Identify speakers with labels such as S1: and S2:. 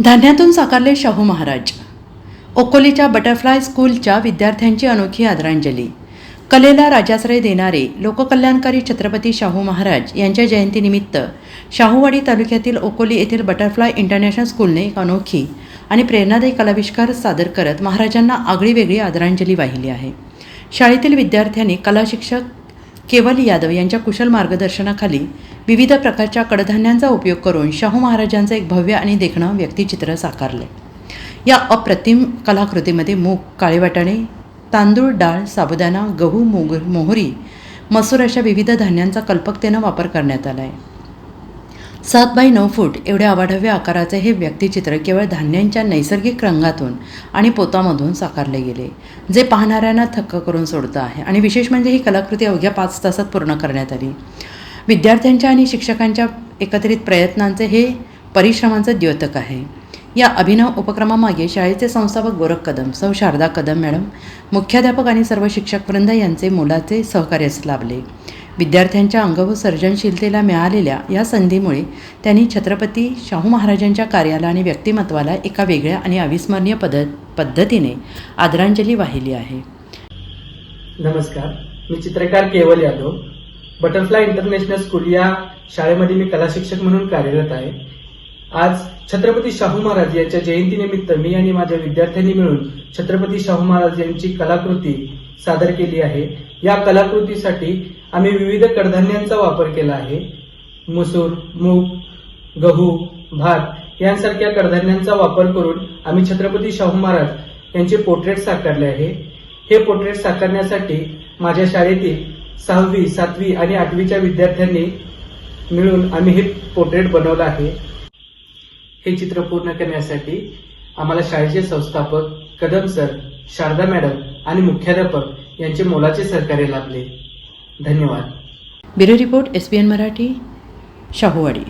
S1: धान्यातून साकारले शाहू महाराज. ओकोलीच्या बटरफ्लाय स्कूलच्या विद्यार्थ्यांची अनोखी आदरांजली. कलेला राजाश्रय देणारे लोककल्याणकारी छत्रपती शाहू महाराज यांच्या जयंतीनिमित्त शाहूवाडी तालुक्यातील ओकोली येथील बटरफ्लाय इंटरनॅशनल स्कूलने एक अनोखी आणि प्रेरणादायी कलाविष्कार सादर करत महाराजांना आगळीवेगळी आदरांजली वाहिली आहे. शाळेतील विद्यार्थ्यांनी कला शिक्षक केवल यादव यांच्या कुशल मार्गदर्शनाखाली विविध प्रकारच्या कडधान्यांचा उपयोग करून शाहू महाराजांचं एक भव्य आणि देखणं व्यक्तिचित्र साकारले. या अप्रतिम कलाकृतीमध्ये मूग काळे वाटाणे तांदूळ डाळ साबुदाणा गहू मोग मोहरी मसूर अशा विविध धान्यांचा कल्पकतेनं वापर करण्यात आला आहे सात बाय नऊ फूट एवढ्या अवाढव्य आकाराचे हे व्यक्तिचित्र केवळ धान्यांच्या नैसर्गिक रंगातून आणि पोतामधून साकारले गेले जे पाहणाऱ्यांना थक्क करून सोडतं आहे. आणि विशेष म्हणजे ही कलाकृती अवघ्या पाच तासात पूर्ण करण्यात आली. विद्यार्थ्यांच्या आणि शिक्षकांच्या एकत्रित प्रयत्नांचे हे परिश्रमांचं द्योतक आहे. या अभिनव उपक्रमामागे शाळेचे संस्थापक गोरख कदम सौ शारदा कदम मॅडम मुख्याध्यापक आणि सर्व शिक्षकवृंद यांचे मोलाचे सहकार्यच लाभले. विद्यार्थ्यांच्या अंग व सर्जनशीलतेला मिळालेल्या या संधीमुळे त्यांनी छत्रपती शाहू महाराजांच्या कार्याला आणि व्यक्तिमत्वाला एका वेगळ्या आणि अविस्मरणीय पद पद्धतीने आदरांजली वाहिली आहे.
S2: नमस्कार. मी चित्रकार केवल यादव. बटरफ्लाय इंटरनॅशनल स्कूल या शाळेमध्ये मी कला शिक्षक म्हणून कार्यरत आहे. आज छत्रपती शाहू महाराज यांच्या जयंतीनिमित्त मी आणि माझ्या विद्यार्थ्यांनी मिळून छत्रपती शाहू महाराज यांची कलाकृती सादर केली आहे. या कलाकृतीसाठी आम्ही विविध कडधान्यांचा वापर केला आहे. मसूर मूग गहू भात यांसारख्या कडधान्यांचा वापर करून आम्ही छत्रपती शाहू महाराज यांचे पोर्ट्रेट साकारले आहे. हे पोर्ट्रेट साकारण्यासाठी माझ्या शाळेतील सहावी सातवी आणि आठवीच्या विद्यार्थ्यांनी मिळून आम्ही हे पोर्ट्रेट बनवलं आहे. हे चित्र पूर्ण करण्यासाठी आम्हाला शाळेचे संस्थापक कदम सर शारदा मॅडम आणि मुख्याध्यापक यांचे मोलाचे सहकार्य लाभले. धन्यवाद.
S1: Bureau report S P N Marathi Shahuwadi.